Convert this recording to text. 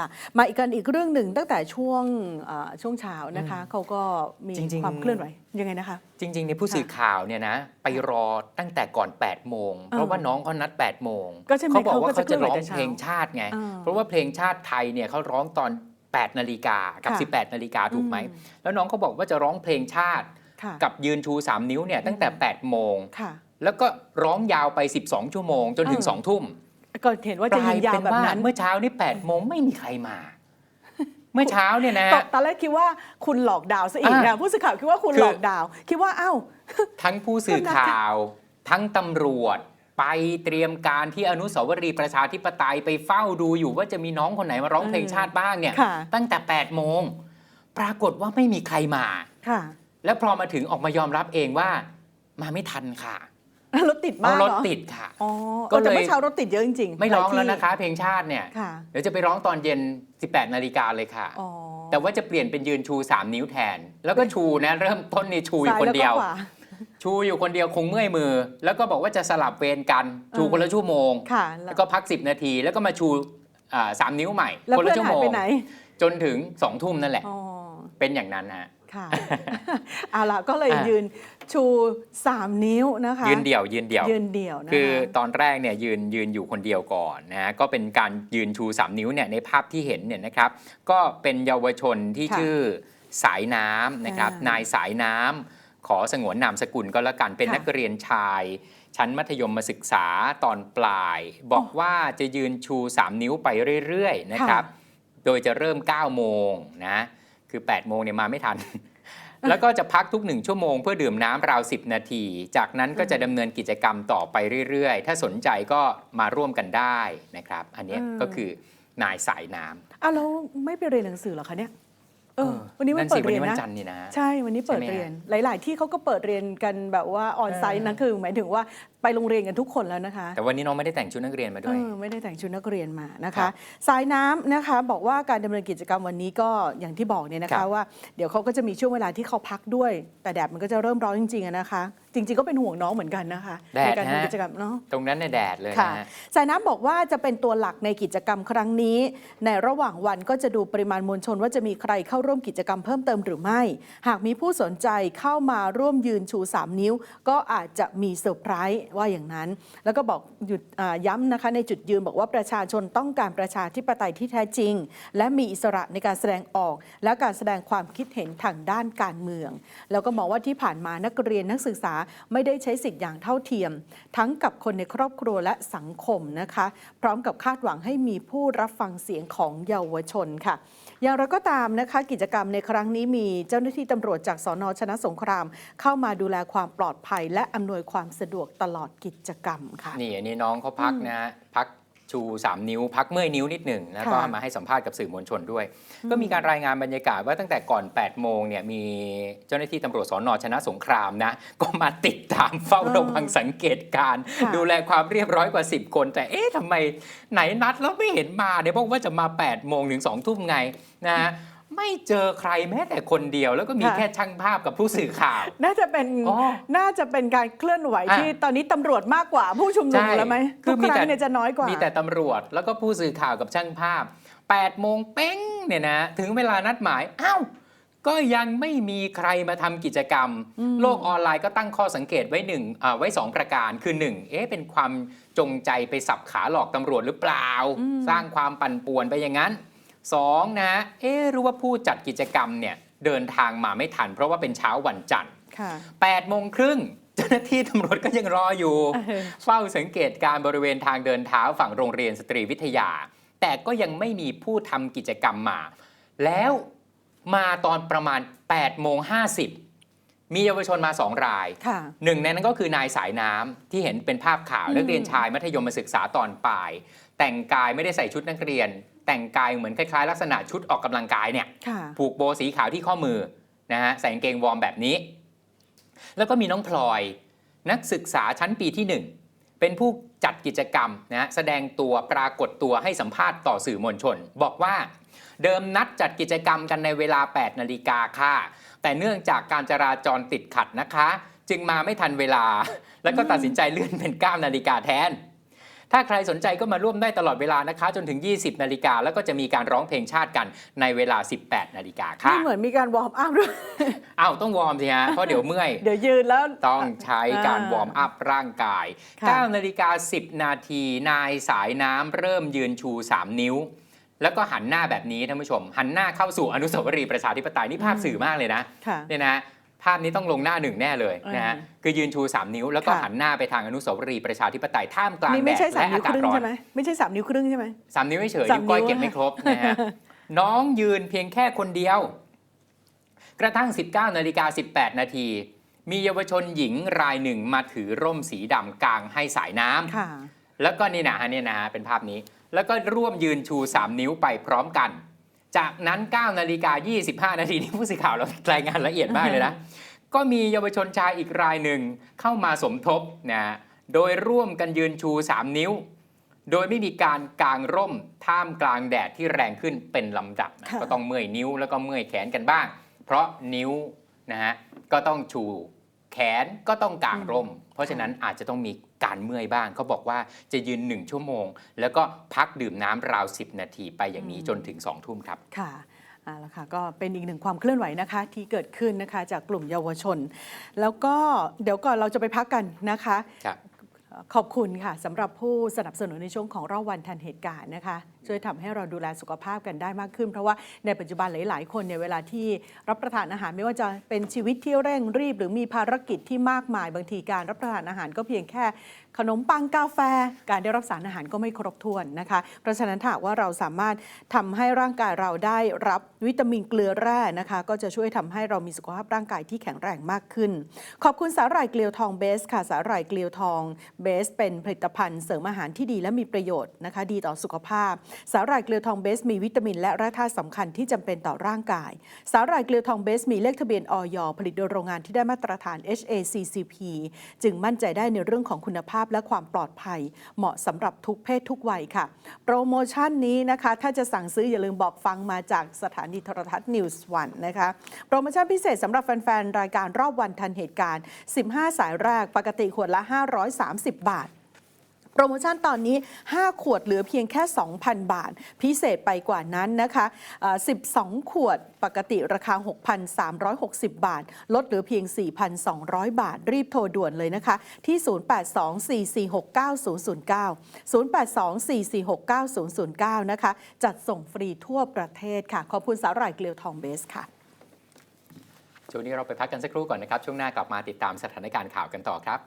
ล่ะ มาอีกกันอีกเรื่องหนึ่งตั้งแต่ช่วงเอ่อช่วงเช้านะคะเขาก็มีจริงๆ ความเคลื่อนไหวยังไงนะคะ จริงๆในยผู้สื่อข่าวเนี่ยนะไปรอตั้งแต่ก่อน 8 โมง เพราะว่าน้องเขานัด 8 โมงก็ใช่ไหมเขาบอกว่าเขาก็เขาจะจะร้องเคลื่อนไหวแต่เช้าเพลงชาติไง อ่าเพราะว่าเพลงชาติไทยเนี่ยเขาร้องตอน 8 นาฬิกากับ ค่ะ18 นาฬิกาถูกไหม อืม แล้วน้องเขาบอกว่าจะร้องเพลงชาติ ค่ะกับยืนชู 3 นิ้วเนี่ยตั้งแต่ 8 โมง ค่ะ แล้วก็ร้องยาวไป 12 ชั่วโมงจนถึง เออ 2 ทุ่ม ก็เห็นว่าจะยิงยาวแบบนั้นเมื่อเช้านี่8โมงไม่มีใครมา เมื่อเช้าเนี่ยนะตอนตอนแรกคิดว่าคุณหลอกดาวซะอีกอ่านะผู้สื่อข่าวคิดว่าคุณคือหลอกดาว คิดว่าอ้าวทั้งผู้สื่อข่าว ทั้งตำรวจไปเตรียมการที่อนุสาวรีย์ประชาธิปไตยไปเฝ้าดูอยู่ว่าจะมีน้องคนไหนมาร้องเพลงชาติบ้างเนี่ยค่ะตั้งแต่8โมงปรากฏว่าไม่มีใครมาค่ะแล้วพอมาถึงออกมายอมรับเองว่ามาไม่ทันค่ะ รถติดเพมากราะเหรรถอติดค่ะ อ๋อก็ก็เลยจะไม่อเช้ารถติดเยอะจริงๆไม่ร้องหายที่แล้วนะคะ เพลงชาติเนี่ย ค่ะเดี๋ยวจะไปร้องตอนเย็น 18 นาฬิกาเลยค่ะ อ๋อแต่ว่าจะเปลี่ยนเป็นยืนชู 3 นิ้วแทน แล้วก็ชูนะ เริ่มต้นนี่ชูอยู่ซ้าคนแล้ก็เดียวขวาชูอยู่คนเดียวคงเมื่อยมือ แล้วก็บอกว่าจะสลับเวรกันชูเออ คนละชั่วโมง ค่ะแล้วก็พัก 10 นาที แล้วก็มาชูอ่าสามนิ้วใหม่ แล้วคนเพื่ละอนชั่วหายโมงไปไหนจนถึง2องทุ่มนั่นแหละ อ๋อเป็นอย่างนั้นฮะ ค่ะ เอาล่ะก็เลยอะ ยืนชู 3 นิ้วนะคะ ยืนเดี่ยว ยืนเดี่ยว ยืนเดี่ยวนะคะ คือตอนแรกเนี่ยยืนยืนอยู่คนเดียวก่อนนะฮะก็เป็นการยืนชู 3 นิ้วเนี่ยในภาพที่เห็นเนี่ยนะครับ ก็เป็นเยาวชนที่ค่ะชื่อสายน้ำนะครับ อ่านายสายน้ำขอสงวนนามสกุลก็แล้วกันเป็นค่ะนักเรียนชาย ชั้นมัธยมศึกษาตอนปลาย บอกว่าจะยืนชู 3 นิ้วไปเรื่อยๆนะครับ โดยจะเริ่ม 9 โมงนะ คือ8โมงเนี่ยมาไม่ทัน แล้วก็จะพักทุกหนึ่งชั่วโมงเพื่อดื่มน้ำราว 10 นาที จากนั้นก็จะดำเนินกิจกรรมต่อไปเรื่อยๆ ถ้าสนใจก็มาร่วมกันได้นะครับ อันเนี้ยเออก็คือนายสายน้ำอ้าวแล้วไม่ไปเรียนหนังสือเหรอคะเนี่ยเออเออวันนี้วันสิเปิดเรียนวันะจันทร์นี่นะใช่วันนี้เปิดใช่ไหมฮะเรียน หลาย ๆ ที่เขาก็เปิดเรียนกันแบบว่าออนไซต์นะคือหมายถึงว่าไปโรงเรียนกันทุกคนแล้วนะคะ แต่วันนี้น้องไม่ได้แต่งชุดนักเรียนมาด้วยเออไม่ได้แต่งชุดนักเรียนมานะครัคะบสายน้ำนะคะบอกว่าการดำเนินกิจกรรมวันนี้ก็อย่างที่บอกเนี่ยนะครัคะบว่าเดี๋ยวเขาก็จะมีช่วงเวลาที่เขาพักด้วย แต่แดดมันก็จะเริ่มร้อนจริงๆอะนะคะจริง ๆ ก็เป็นห่วงน้องเหมือนกันนะคะ แดในดการฮะ ทำกิจกรรมเนาะ ตรงนั้นในยแดดเลยค่ะนะฮะ สายน้ำบอกว่าจะเป็นตัวหลักในกิจกรรมครั้งนี้ ในระหว่างวันก็จะดูปริมาณมวลชนว่าจะมีใครเข้าร่วมกิจกรรมเพิ่มเติมหรือไม่ หากมีผู้สนใจเข้ามาร่วมยืนชู 3 นิ้ว ก็อาจจะมีเซอร์ไพรส์ว่าอย่างนั้น แล้วก็บอกหยุดอ่าย้ำนะคะในจุดยืนบอกว่าประชาชนต้องการประชาธิปไตยที่แท้จริง และมีอิสระในการแสดงออก และการแสดงความคิดเห็นทางด้านการเมือง แล้วก็มองว่าที่ผ่านมานักเรียนนักศึกษาไม่ได้ใช้สิทธิ์อย่างเท่าเทียม ทั้งกับคนในครอบครัวและสังคมนะคะ พร้อมกับคาดหวังให้มีผู้รับฟังเสียงของเยาวชนค่ะ อย่างไรก็ตามนะคะ กิจกรรมในครั้งนี้มีเจ้าหน้าที่ตำรวจจากสอนอชนะสงคราม เข้ามาดูแลความปลอดภัย และอำนวยความสะดวกตลอดกิจกรรมค่ะนี่อันนี้น้องเขาพักนะฮะพัก ชู 3 นิ้วพักเมื่อยนิ้วนิดหนึ่งแล้วก็ค่ะมาให้สัมภาษณ์กับสื่อมวลชนด้วย ก็มีการรายงานบรรยากาศว่าตั้งแต่ก่อน 8 โมงเนี่ยมีเจ้าหน้าที่ตำรวจสอนอชนะสงครามนะ ก็มาติดตามเฝ้าระวังสังเกตการณ์ค่ะดูแลความเรียบร้อยกว่า 10 คน แต่เอ๊ะทำไมไหนนัดแล้วไม่เห็นมาเนี่ยบอกว่าจะมา 8 โมงถึง2ทุ่มไงนะฮะ ไม่เจอใครแม้แต่คนเดียว แล้วก็มีค่ะ แค่ช่างภาพกับผู้สื่อข่าว น่าจะเป็นอ๋อน่าจะเป็นการเคลื่อนไหวอะ ที่ตอนนี้ตำรวจมากกว่าผู้ชุมนุมใช่แล้วไหมคืทุอกมีครั้แต่งเนี่ยจะน้อยกว่า มีแต่ตำรวจแล้วก็ผู้สื่อข่าวกับช่างภาพ8โมงเป้งเนี่ยนะ ถึงเวลานัดหมาย อ้าว ก็ยังไม่มีใครมาทำกิจกรรม อืม โลกออนไลน์ก็ตั้งข้อสังเกตไว้หนึ่งอ่าไว้สองประการคือ 1 เอ๊ะเป็นความจงใจไปสับขาหลอกตำรวจหรือเปล่า สร้างความปั่นป่วนไปอย่างนั้น 2นะเอ๊ะรู้ว่าผู้จัดกิจกรรมเนี่ยเดินทางมาไม่ทัน เพราะว่าเป็นเช้าวันจันทร์ค่ะ8โมงครึ่งเจ้าหน้าที่ตำรวจก็ยังรออยู่เออเฝ้าสังเกตการบริเวณทางเดินเท้าฝั่งโรงเรียนสตรีวิทยา แต่ก็ยังไม่มีผู้ทำกิจกรรมมา แล้วมาตอนประมาณ8โมง50 มีเยาวชนมา2รายค่ะหนึ่งในนั้นก็คือนายสายน้ำที่เห็นเป็นภาพข่าวอืมนักเรียนชายมัธยมศึกษาตอนปลาย แต่งกายไม่ได้ใส่ชุดนักเรียน แต่งกายเหมือนคล้ายๆ ลักษณะชุดออกกำลังกายเนี่ยค่ะผูกโบสีขาวที่ข้อมือนะฮะใส่กางเกงวอร์มแบบนี้ แล้วก็มีน้องพลอย นักศึกษาชั้นปีที่ 1 เป็นผู้จัดกิจกรรมนะฮะแสดงตัวปรากฏตัวให้สัมภาษณ์ต่อสื่อมวลชน บอกว่าเดิมนัดจัดกิจกรรมกันในเวลา 8 นาฬิกาค่ะ แต่เนื่องจากการจราจรติดขัดนะคะ จึงมาไม่ทันเวลา แล้วก็ตัดสินใจเลื่อนเป็น 9 นาฬิกาแทน ถ้าใครสนใจก็มาร่วมได้ตลอดเวลานะคะ จนถึง 20 นาฬิกาแล้วก็จะมีการร้องเพลงชาติกันในเวลา 18 นาฬิกาค่ะ นี่เหมือนมีการวอร์มอัพด้วยอ้าวต้องวอร์มสิฮะเพราะเดี๋ยวเมื่อย เดี๋ยวยืนแล้ว ต้องใช้การวอร์มอัพร่างกายค่ะ9นาฬิกา 10 นาทีนายสายน้ำเริ่มยืนชู 3 นิ้วแล้วก็หันหน้าแบบนี้ท่านผู้ชม หันหน้าเข้าสู่อนุสาวรีย์ประชาธิปไตยนี่ภาพสื่อมากเลยนะค่ะเนี่ยนะ ภาพนี้ต้องลงหน้าหนึ่งแน่เลยนะฮะอืมคือยืนชู 3 นิ้วแล้วก็ค่ะหันหน้าไปทางอนุสาวรีย์ประชาธิปไตยท่ามกลางนี่แดไม่ดใช่สามและนิ้อาวกาศครึ่งร้อใช่นไหมไม่ใช่สามนิ้วครึ่งใช่ไหมสามนิ้วไม่เฉยสามนิ้วก้อยนิ้วเก็บไม่ครบนะฮะน้องยืนเพียงแค่คนเดียว กระทั่ง 19นาฬิกา18 นาที มีเยาวชนหญิงรายหนึ่งมาถือร่มสีดำกลางให้สายน้ำค่ะแล้วก็นี่นะฮะเนี่ยนะฮะเป็นภาพนี้ แล้วก็ร่วมยืนชู 3 นิ้วไปพร้อมกัน จากนั้น 9 นาฬิกา 25 นาทีนี่ผู้สื่อข่าวเรารายงานละเอียดมากเลยนะ ก็มีเยาวชนชายอีกรายหนึ่งเข้ามาสมทบนะฮะโดยร่วมกันยืนชู 3 นิ้ว โดยไม่มีการกางร่มท่ามกลางแดดที่แรงขึ้นเป็นลำดับนะค่ะก็ต้องเมื่อยนิ้วแล้วก็เมื่อยแขนกันบ้าง เพราะนิ้วนะฮะก็ต้องชู แขนก็ต้องกางร่ม เพราะฉะนั้นอาจจะต้องมีการเมื่อยบ้างเขาบอกว่าจะยืน 1 ชั่วโมง แล้วก็พักดื่มน้ำราว 10 นาทีไปอย่างนี้จนถึง2ทุ่มครับค่ะเอาละค่ะก็เป็นอีกหนึ่งความเคลื่อนไหวนะคะที่เกิดขึ้นนะคะจากกลุ่มเยาวชน แล้วก็เดี๋ยวก่อนเราจะไปพักกันนะคะครับขอบคุณค่ะสำหรับผู้สนับสนุนในช่วงของรอบวันทันเหตุการณ์นะคะช่วยทำให้เราดูแลสุขภาพกันได้มากขึ้น เพราะว่าในปัจจุบันหลาย ๆ คนเนี่ยเวลาที่รับประทานอาหารไม่ว่าจะเป็นชีวิตที่เร่งรีบ หรือมีภารกิจที่มากมายบางทีการรับประทานอาหารก็เพียงแค่ขนมปังกาแฟ การได้รับสารอาหารก็ไม่ครบถ้วนนะคะ เพราะฉะนั้นถ้าว่าเราสามารถทำให้ร่างกายเราได้รับวิตามินเกลือแร่นะคะ ก็จะช่วยทำให้เรามีสุขภาพร่างกายที่แข็งแรงมากขึ้น ขอบคุณสาหร่ายเกลียวทองเบสค่ะสาหร่ายเกลียวทองเบส เป็นผลิตภัณฑ์เสริมอาหารที่ดีและมีประโยชน์นะคะ ดีต่อสุขภาพสาหร่ายเกลียวทองเบสมีวิตามินและแร่ธาตุสำคัญที่จำเป็นต่อร่างกาย สาหร่ายเกลียวทองเบสมีเลขทะเบียนออยผลิตโดยโรงงานที่ได้มาตรฐาน HACCP จึงมั่นใจได้ในเรื่องของคุณภาพและความปลอดภัย เหมาะสำหรับทุกเพศทุกวัยค่ะ โปรโมชั่นนี้นะคะ ถ้าจะสั่งซื้ออย่าลืมบอกฟังมาจากสถานีโทรทัศน์ News 1นะคะ โปรโมชั่นพิเศษสำหรับแฟนๆรายการรอบวันทันเหตุการณ์ 15 สายแรกปกติขวดละ 530 บาท โปรโมชั่นตอนนี้ 5 ขวดเหลือเพียงแค่ 2,000 บาท พิเศษไปกว่านั้นนะคะ12 ขวดปกติราคา 6,360 บาท ลดเหลือเพียง 4,200 บาท รีบโทรด่วนเลยนะคะ ที่ 0824469009 0824469009 นะคะ จัดส่งฟรีทั่วประเทศค่ะ ขอบคุณสาหร่ายเกลียวทองเบสค่ะ ช่วงนี้เราไปพักกันสักครู่ก่อนนะครับ ช่วงหน้ากลับมาติดตามสถานการณ์ข่าวกันต่อครับ